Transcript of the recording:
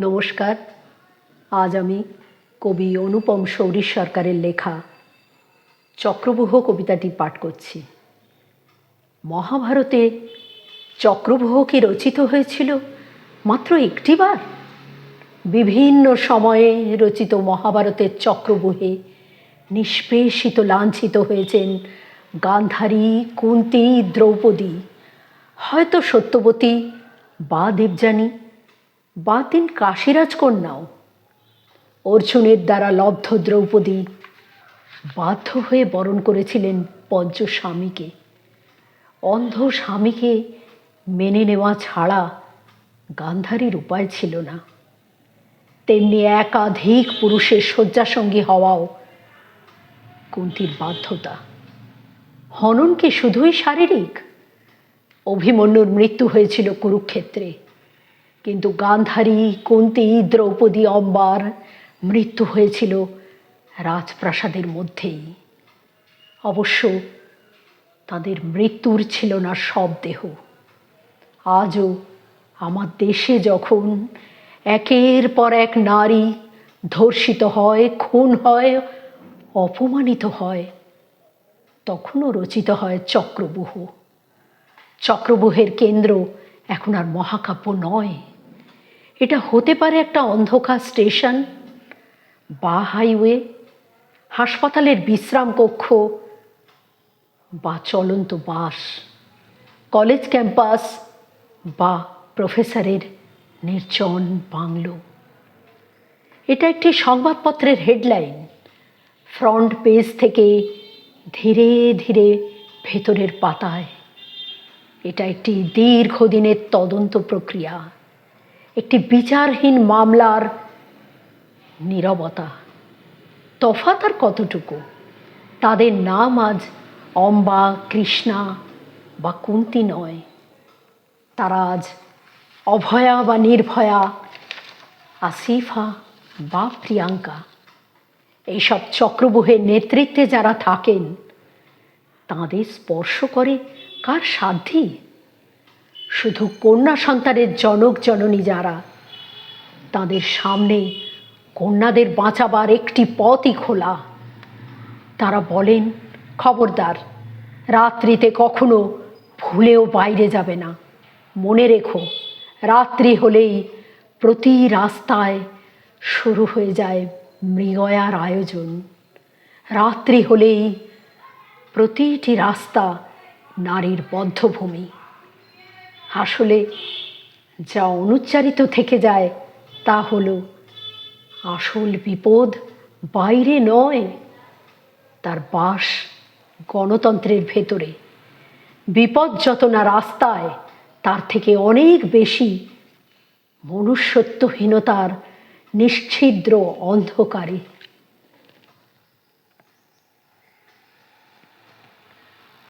নমস্কার। আজ আমি কবি অনুপম শৌরী সরকারের লেখা চক্রবুহ কবিতাটি পাঠ করছি। মহাভারতে চক্রবুহ কি রচিত হয়েছিল? মাত্র একটিবার? বিভিন্ন সময়ে রচিত মহাভারতের চক্রবুহে নিষ্পেষিত, লাঞ্ছিত হয়েছেন গান্ধারী, কুন্তি, দ্রৌপদী। হয়তো সত্যবতী বা দেবযানী। বা তিন কাশীরাজ কন্যাও। অর্জুনের দ্বারা লব্ধ দ্রৌপদী বাধ্য হয়ে বরণ করেছিলেন পঞ্চ স্বামীকে। অন্ধ স্বামীকে মেনে নেওয়া ছাড়া গান্ধারীর উপায় ছিল না। তেমনি একাধিক পুরুষের শয্যাসঙ্গী হওয়াও কুন্তির বাধ্যতা। হননকে শুধুই শারীরিক? অভিমন্যুর মৃত্যু হয়েছিল কুরুক্ষেত্রে। কিন্তু গান্ধারী, কুন্তি, দ্রৌপদী, অম্বার মৃত্যু হয়েছিল রাজপ্রাসাদের মধ্যেই। অবশ্য তাদের মৃত্যুর ছিল না সব দেহ। আজও আমার দেশে যখন একের পর এক নারী ধর্ষিত হয়, খুন হয়, অপমানিত হয়, তখনও রচিত হয় চক্রবুহ। চক্রবুহের কেন্দ্র এখন আর মহাকাব্য নয়। এটা হতে পারে একটা অন্ধকার স্টেশন, বা হাইওয়ে, হাসপাতালের বিশ্রাম কক্ষ, বা চলন্ত বাস, কলেজ ক্যাম্পাস, বা প্রফেসরের নির্জন বাংলো। এটা একটি সংবাদপত্রের হেডলাইন, ফ্রন্ট পেজ থেকে ধীরে ধীরে ভেতরের পাতায়। এটা একটি দীর্ঘদিনের তদন্ত প্রক্রিয়া। একটি বিচারহীন মামলার নীরবতা। তফাৎ আর কতটুকু? তাদের নাম আজ অম্বা, কৃষ্ণা বা কুন্তি নয়। তারা আজ অভয়া বা নির্ভয়া, আসিফা বা প্রিয়াঙ্কা। এইসব চক্রবুহের নেতৃত্বে যারা থাকেন, তাঁদের স্পর্শ করে কার সাধ্যি শুধু কন্যা সন্তানের জনক জননী যারা, তাদের সামনে কন্যাদের বাঁচাবার একটি পথই খোলা। তারা বলেন, খবরদার, রাত্রিতে কখনো ভুলেও বাইরে যাবে না। মনে রেখো, রাত্রি হলেই প্রতি রাস্তায় শুরু হয়ে যায় মৃগয়ার আয়োজন। রাত্রি হলেই প্রতিটি রাস্তা নারীর বদ্ধভূমি। আসলে যা অনুচ্চারিত থেকে যায় তা হলো, আসল বিপদ বাইরে নয়, তার বাস গণতন্ত্রের ভেতরে। বিপদ যত না রাস্তায়, তার থেকে অনেক বেশি মনুষ্যত্বহীনতার নিশ্ছিদ্র অন্ধকারে।